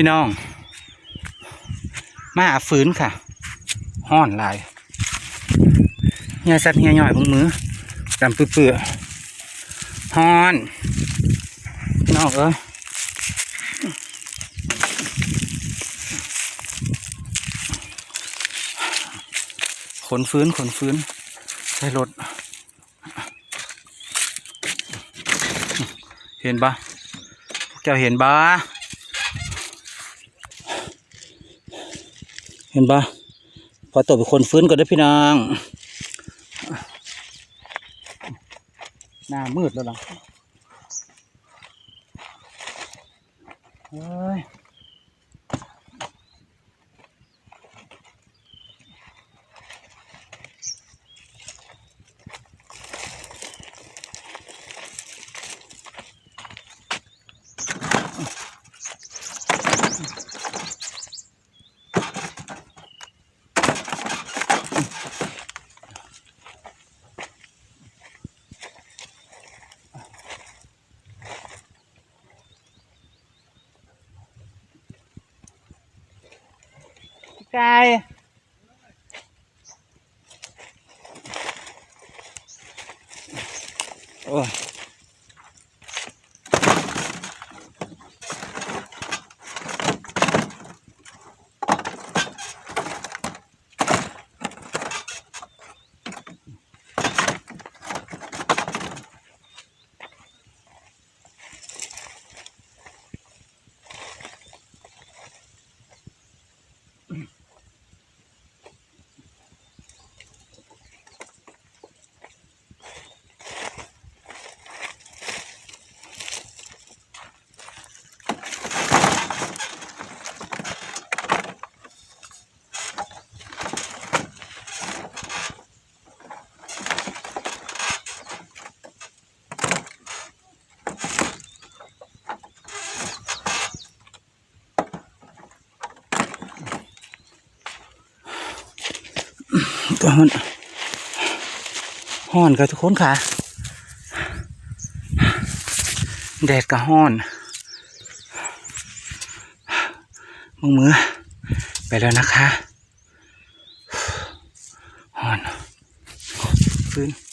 พี่น้อง มาอาฟื้นค่ะห้อนลายเฮียสัตว์เฮียย่อยพงมือดำเปื่อห้อนน้องเอ้ยขนฟื้นขนฟื้นใช้รถ เห็นปะพวกเจ้าเห็นปะ ห็นปะพอตกเป็นคนฟื้นก็ได้พี่นางหน้ามืดแล้วล่ะเฮ้ย ไก่ ก็มันห้อนกับทุกคนค่ะ แดดก็ห้อนมือมือไปแล้วนะคะห้อนฟื้น